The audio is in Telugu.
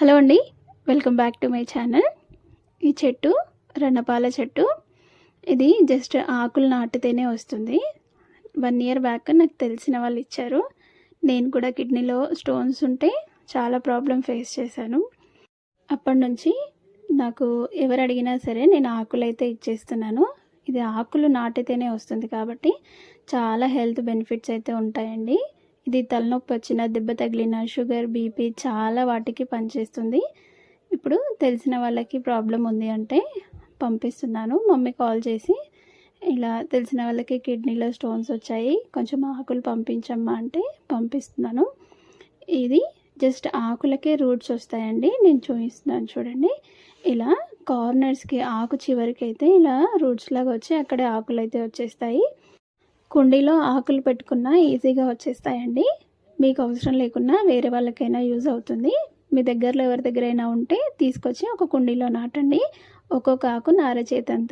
హలో అండి welcome back to my channel. ఈ చెట్టు రణపాల చెట్టు ఇది జస్ట్ ఆకులు నాటితేనే వస్తుంది. వన్ ఇయర్ బ్యాక్ నాకు తెలిసిన వాళ్ళు ఇచ్చారు. నేను కూడా కిడ్నీలో స్టోన్స్ ఉంటే చాలా ప్రాబ్లం ఫేస్ చేశాను. అప్పటి నుంచి నాకు ఎవరు అడిగినా సరే నేను ఆకులు అయితే ఇచ్చేస్తున్నాను. ఇది ఆకులు నాటితేనే వస్తుంది కాబట్టి చాలా హెల్త్ బెనిఫిట్స్ అయితే ఉంటాయండి. ఇది తలనొప్పి వచ్చిన దెబ్బ తగిలిన షుగర్ బీపీ చాలా వాటికి పనిచేస్తుంది. ఇప్పుడు తెలిసిన వాళ్ళకి ప్రాబ్లం ఉంది అంటే పంపిస్తున్నాను. మమ్మీ కాల్ చేసి ఇలా తెలిసిన వాళ్ళకి కిడ్నీలో స్టోన్స్ వచ్చాయి కొంచెం ఆకులు పంపించమ్మా అంటే పంపిస్తున్నాను. ఇది జస్ట్ ఆకులకే రూట్స్ వస్తాయండి. నేను చూపిస్తున్నాను చూడండి. ఇలా కార్నర్స్కి ఆకు చివరికి అయితే ఇలా రూట్స్ లాగా వచ్చి అక్కడే ఆకులు అయితే వచ్చేస్తాయి. కుండీలో ఆకులు పెట్టుకున్న ఈజీగా వచ్చేస్తాయండి. మీకు అవసరం లేకున్నా వేరే వాళ్ళకైనా యూజ్ అవుతుంది. మీ దగ్గరలో ఎవరి దగ్గరైనా ఉంటే తీసుకొచ్చి ఒక కుండీలో నాటండి. ఒక్కొక్క ఆకు నారచేతంత